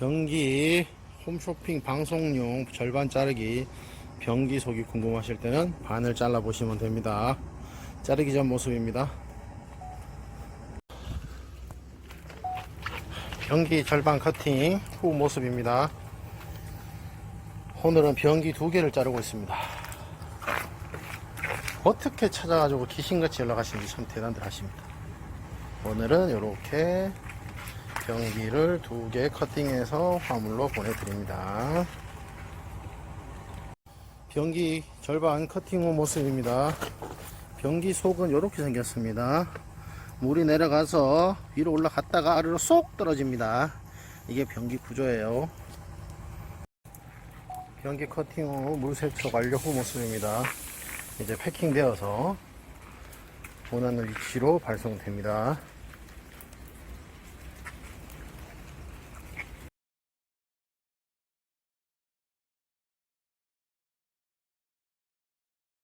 변기 홈쇼핑 방송용 절반 자르기 변기 속이 궁금하실 때는 반을 잘라 보시면 됩니다. 자르기 전 모습입니다. 변기 절반 커팅 후 모습입니다. 오늘은 변기 두 개를 자르고 있습니다. 어떻게 찾아가지고 귀신같이 연락하시는지 참 대단들 하십니다. 오늘은 이렇게 변기를 두 개 커팅해서 화물로 보내드립니다. 변기 절반 커팅 후 모습입니다. 변기 속은 이렇게 생겼습니다. 물이 내려가서 위로 올라갔다가 아래로 쏙 떨어집니다. 이게 변기 구조예요. 변기 커팅 후 물 세척 완료 후 모습입니다. 이제 패킹되어서 원하는 위치로 발송됩니다.